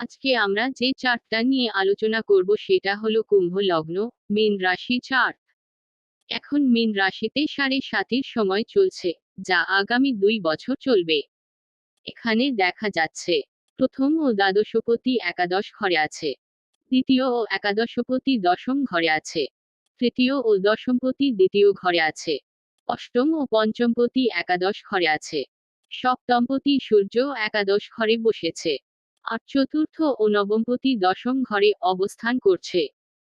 আজকে আমরা যে চার্টটা নিয়ে আলোচনা করব সেটা হলো কুম্ভ লগ্ন, মীন রাশি চার্ট এখন মীন রাশিতে সাড়ে সাতের সময় চলছে, যা আগামী দুই বছর চলবে। এখানে দেখা যাচ্ছে, প্রথম ও দ্বাদশপতি একাদশ ঘরে আছে, দ্বিতীয় ও একাদশপতি দশম ঘরে আছে, তৃতীয় ও দশমপতি দ্বিতীয় ঘরে আছে, অষ্টম ও পঞ্চমপতি একাদশ ঘরে আছে, সপ্তমপতি সূর্য একাদশ ঘরে বসেছে। আর চতুর্থ ও নবমপতি দশম ঘরে অবস্থান করছে।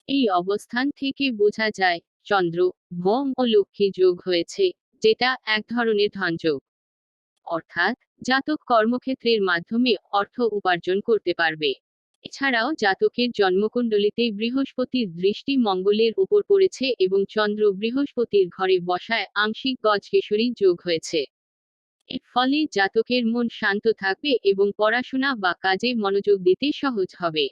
এই অবস্থান থেকে বোঝা যায়, চন্দ্র, ভম ও লক্ষ্মী যোগ হয়েছে, যেটা এক ধরনের ধনযোগ অর্থাৎ, জাতক কর্মক্ষেত্রের মাধ্যমে অর্থ উপার্জন করতে পারবে। এছাড়াও জাতকের জন্মকুণ্ডলিতে বৃহস্পতির দৃষ্টি মঙ্গলের উপর পড়েছে এবং চন্দ্র বৃহস্পতির ঘরে বসায় আংশিক গজকেশরী যোগ হয়েছে। এর ফলে জাতকের মন শান্ত থাকবে এবং পড়াশোনা বা কাজে মনোযোগ দিতে সহজ হবে।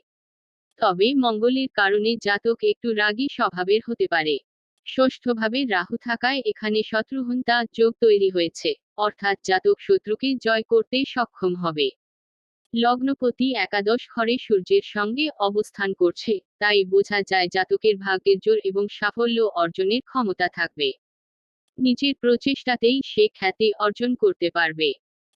তবে মঙ্গলের কারণে জাতক একটু রাগী স্বভাবের হতে পারে। ষষ্ঠভাবে রাহু থাকায় এখানে শত্রুহন্তা যোগ তৈরি হয়েছে, অর্থাৎ জাতক শত্রুকে জয় করতে সক্ষম হবে। লগ্নপতি একাদশ ঘরে সূর্যের সঙ্গে অবস্থান করছে, তাই বোঝা যায় জাতকের ভাগ্যের জোর এবং সাফল্য অর্জনের ক্ষমতা থাকবে। নিজের প্রচেষ্টাতেই সে খ্যাতি অর্জন করতে পারবে।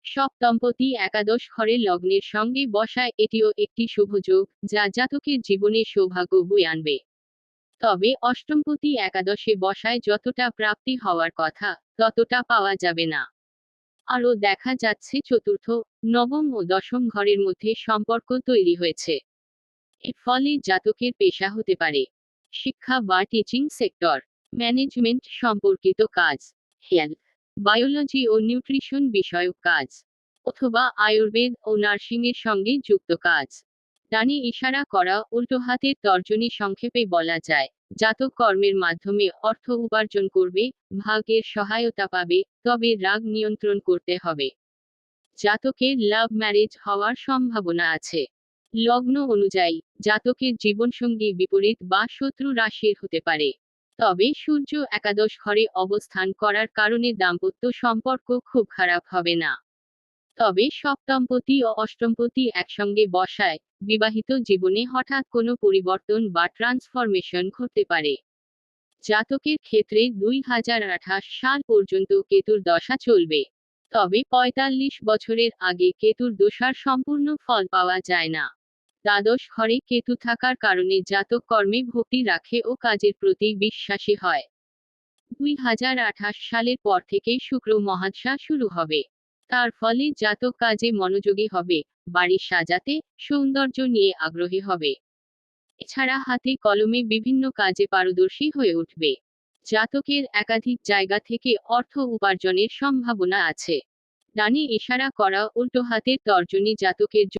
সপ্তমপতি একাদশ ঘরে লগ্নের সঙ্গে বসায় এটিও একটি শুভযোগ যা জাতকের জীবনে সৌভাগ্য বয়ে আনবে। তবে অষ্টমপতি একাদশে বসায় যতটা প্রাপ্তি হওয়ার কথা, ততটা পাওয়া যাবে না। আরও দেখা যাচ্ছে চতুর্থ, নবম ও দশম ঘরের মধ্যে সম্পর্ক তৈরি হয়েছে। এর ফলে জাতকের পেশা হতে পারে। শিক্ষা বা টিচিং সেক্টর ম্যানেজমেন্ট সম্পর্কিত কাজ, হেলথ, বায়োলজি ও নিউট্রিশন বিষয়ক কাজ, অথবা আয়ুর্বেদ ও নার্সিংয়ের সঙ্গে যুক্ত কাজ। ডানে ইশারা করা উল্টো হাতের তর্জনী সংক্ষেপে বলা যায়, জাতক কর্মের মাধ্যমে অর্থ উপার্জন করবে, ভাগ্যের সহায়তা পাবে, তবে রাগ নিয়ন্ত্রণ করতে হবে। জাতকের লাভ ম্যারেজ হওয়ার সম্ভাবনা আছে। লগ্ন অনুযায়ী, জাতকের জীবনসঙ্গী বিপরীত বা শত্রু রাশির হতে পারে। তবে সূর্য একাদশ ঘরে অবস্থান করার কারণে দাম্পত্য সম্পর্ক খুব খারাপ হবে না। তবে সপ্তমপতি ও অষ্টমপতি একসঙ্গে বসায়, বিবাহিত জীবনে হঠাৎ কোনো পরিবর্তন বা ট্রান্সফরমেশন ঘটতে পারে। জাতকের ক্ষেত্রে দুই হাজার আঠাশ সাল পর্যন্ত কেতুর দশা চলবে। তবে পঁয়তাল্লিশ বছরের আগে কেতুর দোষার সম্পূর্ণ ফল পাওয়া যায় না। দ্বাদশ ঘরে কেতু থাকার কারণে জাতক কর্মে ভক্তি রাখে ও কাজের প্রতি বিশ্বাসী হয়। দুই হাজার আঠাশ সালের পর থেকে শুক্র মহাদশা শুরু হবে। তার ফলে জাতক কাজে মনোযোগী হবে, বাড়ি সাজাতে সৌন্দর্য নিয়ে আগ্রহী হবে। এছাড়া হাতে কলমে বিভিন্ন কাজে পারদর্শী হয়ে উঠবে। জাতকের একাধিক জায়গা থেকে অর্থ উপার্জনের সম্ভাবনা আছে। ডানে ইশারা করা উল্টো হাতের তর্জনী জাতকের